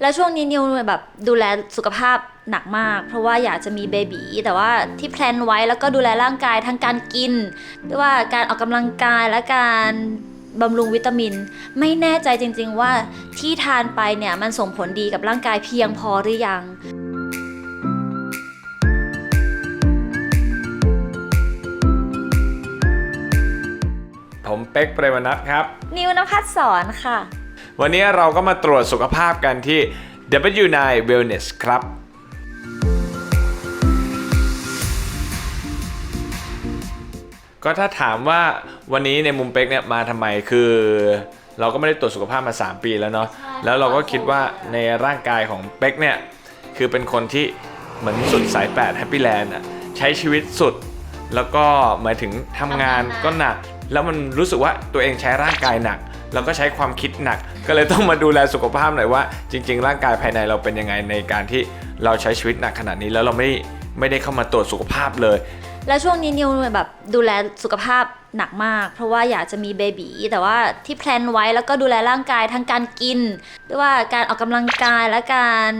แล้วช่วงนี้นิวแบบดูแลสุขภาพหนักมาก เพราะว่าอยากจะมีเบบีแต่ว่าที่แพลนไว้แล้วก็ดูแลร่างกายทั้งการกินด้วยว่าการออกกำลังกายและการบำรุงวิตามิน ไม่แน่ใจจริง ๆ ว่าที่ทานไปเนี่ยมันส่งผลดีกับร่างกายเพียงพอหรือยังผมเป๊กเปรมนัทครับ นิวนภัสสอนค่ะ วันนี้เราก็มาตรวจสุขภาพกันที่ W9 Wellness ครับก็ถ้าถามว่าวันนี้ในมุมเป๊กเนี่ยมาทำไมคือ เราก็ไม่ได้ตรวจสุขภาพมา 3 ปีแล้วเนาะใช่แล้วเราก็คิดว่าในร่างกายของเป๊กเนี่ยคือเป็นคนที่เหมือนสุดสาย8 Happy Land อะใช้ชีวิตสุด แล้วก็หมายถึงทำงานก็หนัก แล้วมันรู้สึกว่าตัวเองใช้ร่างกายหนัก แล้วก็ใช้ความคิดหนัก ก็เลยต้องมาดูแลสุขภาพหน่อยว่า จริง ๆ ร่างกายภายในเราเป็นยังไงในการที่เราใช้ชีวิตหนักขนาดนี้แล้วเราไม่ไม่ได้เข้ามาตรวจสุขภาพเลย แล้วช่วงนี้นิวแบบดูแลสุขภาพหนักมาก เพราะว่าอยากจะมีเบบีแต่ว่าที่แพลนไว้แล้วก็ดูแลร่างกายทั้งการกินด้วยว่าการออกกำลังกายและการ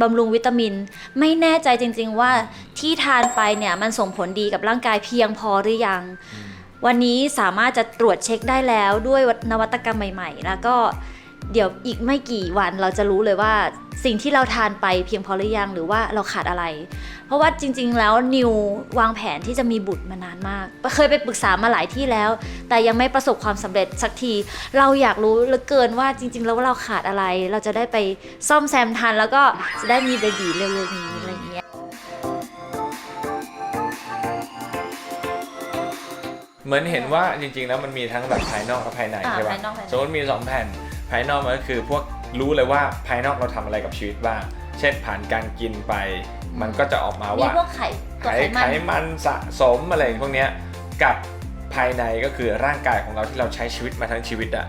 บำรุงวิตามิน ไม่แน่ใจจริง ๆ ว่าที่ทานไปเนี่ยมันส่งผลดีกับร่างกายเพียงพอหรือยัง วันนี้สามารถจะตรวจเช็คได้แล้วด้วยนวัตกรรมใหม่ ๆ แล้วก็เดี๋ยวอีกไม่กี่วันเราจะรู้เลยว่าสิ่งที่เราทานไปเพียงพอหรือยังหรือว่าเราขาดอะไร เพราะว่าจริง ๆ แล้วนิววางแผนที่จะมีบุตรมานานมาก เคยไปปรึกษามาหลายที่แล้ว แต่ยังไม่ประสบความสำเร็จสักที เราอยากรู้เหลือเกินว่าจริง ๆ แล้วเราขาดอะไร เราจะได้ไปซ่อมแซมทันแล้วก็จะได้มีเบบีเร็วๆนี้อะไรอย่างเเหมือนเห็นว่าจริงๆ แล้วมันมีทั้งแบบภายนอกกับภายในอ่าใช่ปะภายนอกภายใน สมมติมีสองแผ่น ภายนอกมันก็คือพวกรู้เลยว่าภายนอกเราทำอะไรกับชีวิตบ้าง เช่นผ่านการกินไป มันก็จะออกมามีว่า พวกไข่ตัวไขไขไขมัน มันสะสมอะไรพวกเนี้ยกับภายในก็คือร่างกายของเราที่เราใช้ชีวิตมาทั้งชีวิตอะ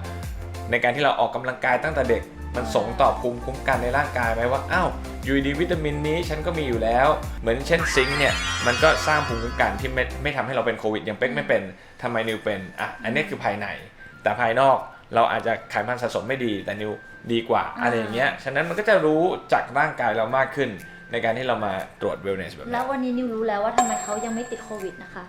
ในการที่เราออกกำลังกายตั้งแต่เด็ก มันส่งต่อภูมิคุ้มกันในร่างกายไหมว่าอ้าวอยูดีวิตามินนี้ฉันก็มีอยู่แล้ว เหมือนเช่นซิงค์เนี่ยมันก็สร้างภูมิคุ้มกันที่ไม่ไม่ทำให้เราเป็นโควิดอย่างเป๊กไม่เป็นทำไมนิวเป็นอะอันนี้คือภายใน แต่ภายนอกเราอาจจะไขมันสะสมไม่ดีแต่นิวดีกว่าอะไรอย่างเงี้ยฉะนั้นมันก็จะรู้จากร่างกายเรามากขึ้นในการที่เรามาตรวจเวลเนสแบบนี้แล้ววันนี้นิวรู้แล้วว่าทำไมเขายังไม่ติดโควิดนะคะ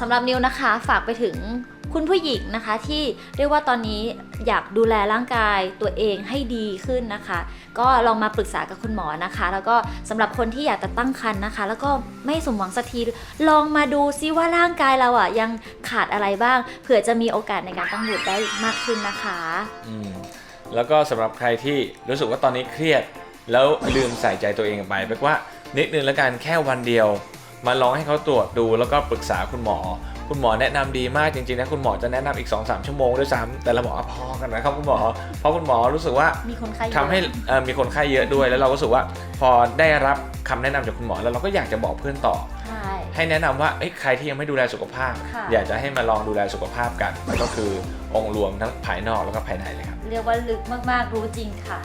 สำหรับนิวนะคะฝากไปถึงคุณผู้หญิงนะคะที่เรียกว่าตอนนี้อยากดูแลร่างกายตัวเองให้ดีขึ้นนะคะ ก็ลองมาปรึกษากับคุณหมอนะคะ แล้วก็สำหรับคนที่อยากจะตั้งครรภ์นะคะ แล้วก็ไม่สมหวังสักทีลองมาดูซิว่าร่างกายเราอะยังขาดอะไรบ้างเผื่อจะมีโอกาสในการตั้งบุตรได้มากขึ้นนะคะอืมแล้วก็สำหรับใครที่รู้สึกว่าตอนนี้เครียด แล้วลืมใส่ใจตัวเองไปแปลว่านิดนึงแล้วกันแค่วันเดียว มาลองให้เขาตรวจดูแล้วก็ปรึกษาคุณหมอ คุณหมอแนะนำดีมากจริงๆนะคุณหมอจะแนะนำอีก2-3ชั่วโมงด้วยซ้ำแต่เราบอกว่าพอกันนะครับคุณหมอเพราะคุณหมอรู้สึกว่ามีคนไข้เยอะทำให้เอ่อมีคนไข้เยอะด้วย แล้วเราก็รู้สึกว่าพอได้รับคำแนะนำจากคุณหมอแล้วเราก็อยากจะบอกเพื่อนต่อใช่ให้แนะนำว่าเอ้ยใครที่ยังไม่ดูแลสุขภาพค่ะอยากจะให้มาลองดูแลสุขภาพกันก็คือองค์รวมทั้งภายนอกแล้วก็ภายในเลยครับ เรียกว่าลึกมากๆรู้จริงค่ะ